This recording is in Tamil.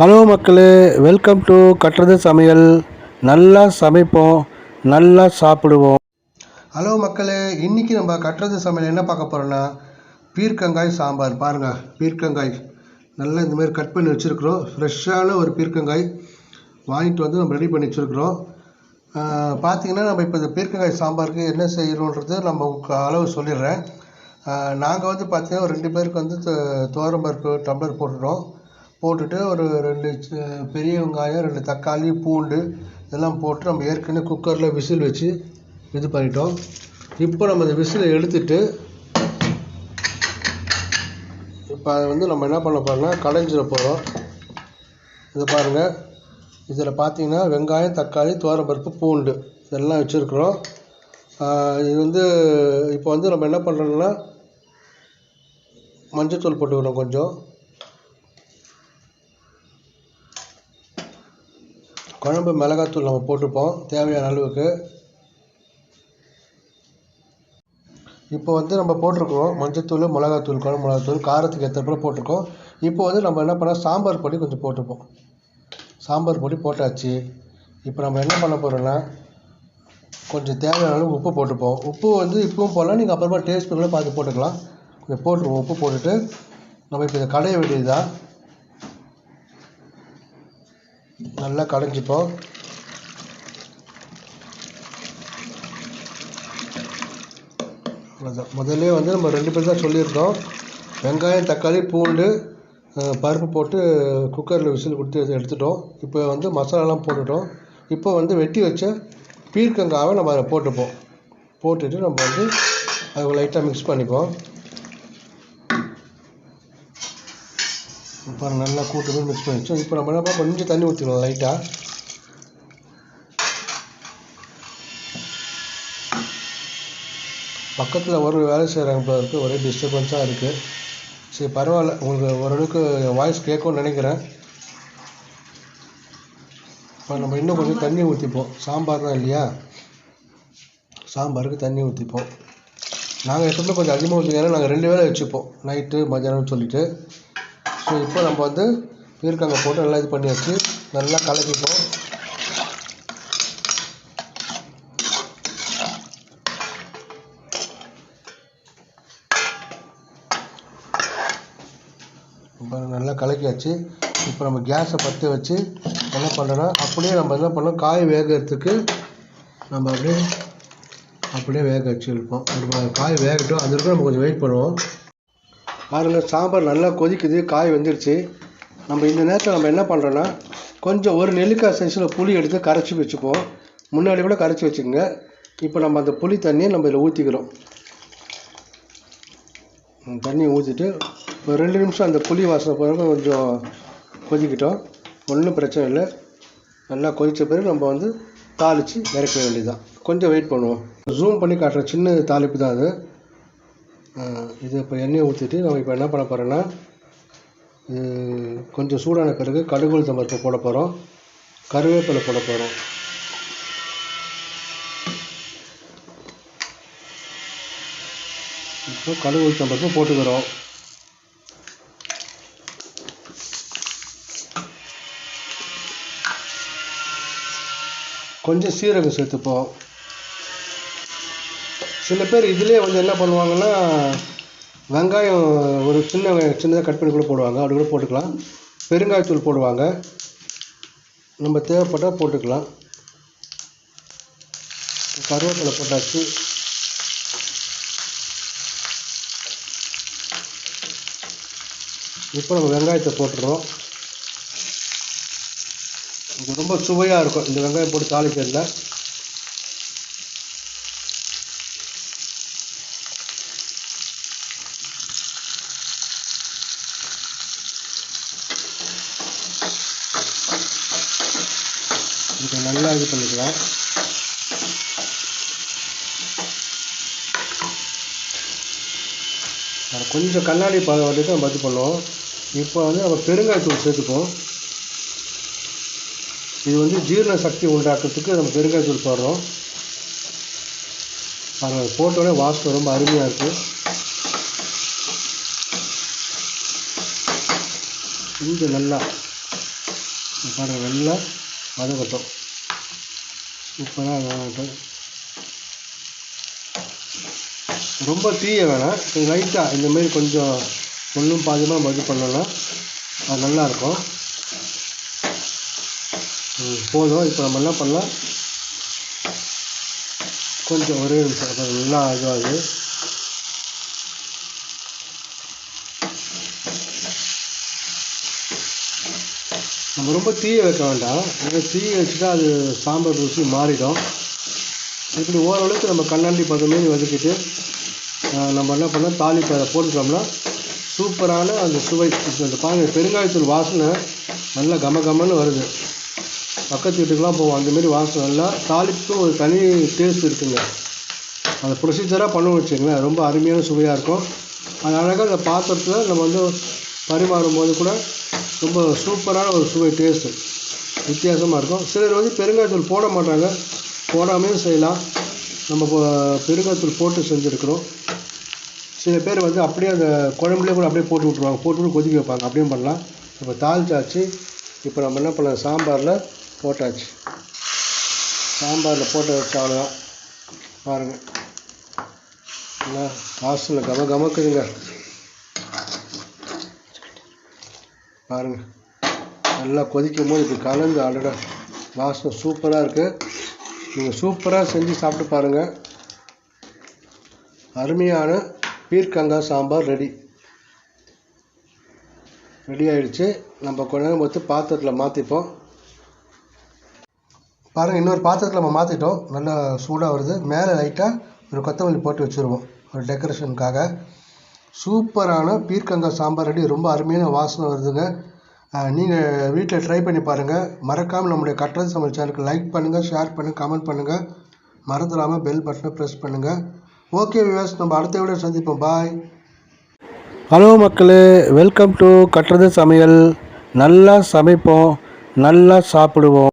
ஹலோ மக்களே வெல்கம் டு கட்டுறது சமையல். நல்லா சமைப்போம் நல்லா சாப்பிடுவோம். ஹலோ மக்களே இன்றைக்கி நம்ம கட்டுறது சமையல் என்ன பார்க்க போகிறோன்னா பீர்க்கங்காய் சாம்பார். பாருங்கள் பீர்க்கங்காய். நல்லா இந்த மாதிரி கட் பண்ணி வச்சுருக்குறோம். ஃப்ரெஷ்ஷான ஒரு பீர்க்கங்காய் வாங்கிட்டு வந்து நம்ம ரெடி பண்ணி வச்சுருக்குறோம். பார்த்தீங்கன்னா நம்ம இப்போ இந்த பீர்க்கங்காய் சாம்பாருக்கு என்ன செய்யணுன்றது நம்ம அளவு சொல்லிடுறேன். நாங்கள் வந்து பார்த்தீங்கன்னா ஒரு ரெண்டு பேருக்கு வந்து துவரம் பருப்பு டம்ளர் போட்டுட்டோம் போட்டுட்டு ஒரு ரெண்டு பெரிய வெங்காயம் ரெண்டு தக்காளி பூண்டு இதெல்லாம் போட்டு நம்ம ஏற்கனவே குக்கரில் விசில் வச்சு இது பண்ணிட்டோம். இப்போ நம்ம இந்த விசிலை எடுத்துட்டு இப்போ அதை வந்து நம்ம என்ன பண்ண போகிறோம்னா கடைஞ்சிட போகிறோம் இதை பாருங்கள் இதில் பார்த்தீங்கன்னா வெங்காயம் தக்காளி துவரம்பருப்பு பூண்டு இதெல்லாம் வச்சுருக்குறோம். இது வந்து இப்போ வந்து நம்ம என்ன பண்ணுறோம்னா மஞ்சத்தூள் போட்டுக்கிறோம் கொஞ்சம். குழம்பு மிளகாத்தூள் நம்ம போட்டுப்போம் தேவையான அளவுக்கு. இப்போ வந்து நம்ம போட்டிருக்கோம் மஞ்சத்தூள் மிளகாத்தூள் குழம்பு மிளகாத்தூள் காரத்துக்கு ஏற்றப்பல போட்டிருக்கோம். இப்போ வந்து நம்ம என்ன பண்ணோம் சாம்பார் பொடி கொஞ்சம் போட்டுப்போம் சாம்பார் பொடி போட்டாச்சு. இப்போ நம்ம என்ன பண்ண போகிறோன்னா கொஞ்சம் தேவையான அளவு உப்பு போட்டுப்போம் உப்பு வந்து இப்பவும் போடலாம் நீங்கள் அப்புறமா டேஸ்ட் பண்ணலாம் பார்த்து போட்டுக்கலாம். கொஞ்சம் போட்டுருவோம். உப்பு போட்டுட்டு நம்ம இப்போ இதை கடைய வேண்டியதுதான். நல்லா கடைஞ்சிப்போம் அவ்வளோதான் முதல்ல வந்து நம்ம ரெண்டு பேர் தான் சொல்லியிருந்தோம். வெங்காயம் தக்காளி பூண்டு பருப்பு போட்டு குக்கரில் விசில் கொடுத்து எடுத்துட்டோம். இப்போ வந்து மசாலாலாம் போட்டுட்டோம். இப்போ வந்து வெட்டி வச்ச பீர்க்கங்காவை நம்ம அதில் போட்டுப்போம். போட்டுட்டு நம்ம வந்து அதை லைட்டாக மிக்ஸ் பண்ணிப்போம். இப்போ நல்லா கூட்டு போய் மிக்ஸ் பண்ணி வச்சோம் இப்போ நம்ம என்ன கொஞ்சம் தண்ணி ஊற்றிடலாம் லைட்டாக பக்கத்தில் ஒரு வேலை செய்கிறாங்க போல இருக்குது ஒரே டிஸ்டர்பன்ஸாக இருக்குது சரி பரவாயில்ல. உங்களுக்கு ஓரளவுக்கு வாய்ஸ் கேட்கும்னு நினைக்கிறேன். இப்போ நம்ம இன்னும் கொஞ்சம் தண்ணி ஊற்றிப்போம் சாம்பார் தான் இல்லையா? சாம்பாருக்கு தண்ணி ஊற்றிப்போம் நாங்கள் எப்பவுமே கொஞ்சம் அதிகமாக ஊற்றிக்கிறோம் நாங்கள் ரெண்டு வேளை வச்சுப்போம். நைட்டு மத்தியானம்னு சொல்லிட்டு. ஸோ இப்போ நம்ம வந்து பீர்க்கங்க போட்டு நல்லா இது பண்ணி வச்சு நல்லா கலக்கிப்போம். இப்போ நல்லா கலக்கியாச்சு. இப்போ நம்ம கேஸை பற்ற வச்சு என்ன பண்ணுறோன்னா அப்படியே நம்ம என்ன பண்ணோம் காய் வேகிறதுக்கு நம்ம அப்படியே அப்படியே வேக வச்சு இருப்போம் ஒரு காய் வேகட்டும். அது வரைக்கும் நம்ம கொஞ்சம் வெயிட் பண்ணுவோம். பாருங்கள் சாம்பார் நல்லா கொதிக்குது காய் வெந்துருச்சு. நம்ம இந்த நேரத்தில் நம்ம என்ன பண்ணுறோன்னா கொஞ்சம் ஒரு நெல்லிக்காய் சைஸில் புளி எடுத்து கரைச்சி வச்சுப்போம். முன்னாடி கூட கரைச்சி வச்சுக்கோங்க. இப்போ நம்ம அந்த புளி தண்ணியை நம்ம இதில் ஊற்றிக்கிறோம் தண்ணியை ஊற்றிட்டு ஒரு ரெண்டு நிமிஷம் அந்த புளி வாசனை பிறகு கொஞ்சம் கொதிக்கிட்டோம். ஒன்றும் பிரச்சனை இல்லை. நல்லா கொதித்த பிறகு நம்ம வந்து தாளித்து இறக்க வேண்டியதுதான். கொஞ்சம் வெயிட் பண்ணுவோம். ஜூம் பண்ணி காட்டுற சின்ன தாளிப்பு தான் அது. இது இப்போ எண்ணெயை ஊற்றிட்டு நம்ம இப்போ என்ன பண்ண போகிறோன்னா இது கொஞ்சம் சூடான பிறகு கடுகு உளுத்தம் பருப்பு போட போகிறோம் கருவேப்பிலை போட போகிறோம் இப்போ கடுகு உளுத்தம் பருப்பு போட்டுக்கிறோம். கொஞ்சம் சீரகம் சேர்த்துப்போம். சில பேர் இதுலேயே வந்து என்ன பண்ணுவாங்கன்னா வெங்காயம் ஒரு சின்ன சின்னதாக கட் பண்ணி கூட போடுவாங்க. அப்படி கூட போட்டுக்கலாம். பெருங்காயத்தூள் போடுவாங்க. நம்ம தேவைப்பட்டால் போட்டுக்கலாம். கருவேப்பிலை போட்டாச்சு. இப்போ நம்ம வெங்காயத்தை போட்டுடுறோம் இது ரொம்ப சுவையாக இருக்கும். இந்த வெங்காயம் போட்டு தாளிக்கிறதுல. கொஞ்சம் நல்லா இது பண்ணிக்கலாம். கொஞ்சம் கண்ணாடி பதம் வந்துட்டு நம்ம இது பண்ணுவோம். இப்போ வந்து நம்ம பெருங்காயத்தூள் சேர்த்துப்போம். இது வந்து ஜீரண சக்தி உண்டாக்குறதுக்கு நம்ம பெருங்காயத்தூள் போடுறோம். பாருங்கள் போட்டோடனே வாசனை ரொம்ப அருமையாக இருக்குது இங்கே நல்லா பாருங்கள் நல்லா வதக்கட்டும். இப்போ தான் ரொம்ப தீய வேணாம். கொஞ்சம் லைட்டாக இந்தமாரி கொஞ்சம் ஒன்றும் பாதியமாக நம்ம பண்ணலாம் பண்ணோன்னா அது நல்லாயிருக்கும் ம், போதும். இப்போ நம்ம என்ன பண்ணலாம்? கொஞ்சம் ஒரே நிமிஷம் நல்லா இதுவாகுது. நம்ம ரொம்ப தீயை வைக்க வேண்டாம். ஏன்னா தீயை வச்சுட்டா அது சாம்பார் ருசி மாறிடும். இப்படி ஓரளவுக்கு நம்ம கண்ணாண்டி பதமேனி வதக்கிட்டு நம்ம என்ன பண்ணோம் தாளிப்பு அதை போட்டுட்டோம்னா சூப்பரான அந்த சுவை அந்த இந்த பாருங்க பெருங்காயத்தூள் வாசனை நல்லா கம கமன்னு வருது. பக்கத்து வீட்டுக்கெலாம் போவோம். அந்தமாரி வாசனை நல்லா தாளிப்புக்கும் ஒரு தனி டேஸ்ட் இருக்குங்க. அதை ப்ரொசீஜராக பண்ணணும் வச்சுங்களேன் ரொம்ப அருமையான சுவையாக இருக்கும். அது அழகாக அந்த பாத்திரத்தில் நம்ம வந்து பரிமாறும் போது கூட ரொம்ப சூப்பரான ஒரு சுவை டேஸ்ட்டு வித்தியாசமாக இருக்கும். சிலர் வந்து பெருங்காயத்தூள் போட மாட்டாங்க. போடாமையும் செய்யலாம். நம்ம இப்போ பெருங்காயத்தூள் போட்டு செஞ்சுருக்கிறோம். சில பேர் வந்து அப்படியே அந்த குழம்புலேயே கூட அப்படியே போட்டு விட்ருவாங்க போட்டு விட்டு கொதிக்க வைப்பாங்க. அப்படியும் பண்ணலாம். இப்போ தாளிச்சாச்சு. இப்போ நம்ம என்ன பண்ணலாம்? சாம்பாரில் போட்டாச்சு. சாம்பாரில் போட்டு வச்சாலும் பாருங்கள் என்ன? ஹாஸ்டலில் கம கமக்குதுங்க. பாருங்கள் நல்லா கொதிக்கும் போது இப்படி கலந்து அடட வாசம் சூப்பராக இருக்குது நீங்கள் சூப்பராக செஞ்சு சாப்பிட்டு பாருங்கள் அருமையான பீர்க்கங்காய் சாம்பார் ரெடி. ரெடி ஆகிடுச்சு நம்ம கொஞ்ச நேரம் பார்த்து பாத்திரத்தில் மாற்றிப்போம் பாருங்கள் இன்னொரு பாத்திரத்தில் நம்ம மாற்றிட்டோம் நல்லா சூடாக வருது. மேலே லைட்டாக ஒரு கொத்தமல்லி போட்டு வச்சுருவோம். ஒரு டெக்கரேஷனுக்காக சூப்பரான பீர்க்கங்காய் சாம்பார் ரெடி. ரொம்ப அருமையான வாசனை வருதுங்க. நீங்கள் வீட்டில் ட்ரை பண்ணி பாருங்கள் மறக்காமல் நம்முடைய கட்டுறது சமையல் சேனலுக்கு லைக் பண்ணுங்கள் ஷேர் பண்ணுங்கள் கமெண்ட் பண்ணுங்கள் மறந்துடாமல் பெல் பட்டனை ப்ரெஸ் பண்ணுங்கள் ஓகே விவாஸ் நம்ம அடுத்த விட சந்திப்போம். பாய் ஹலோ மக்களே வெல்கம் டு கட்டுறது சமையல். நல்லா சமைப்போம் நல்லா சாப்பிடுவோம்.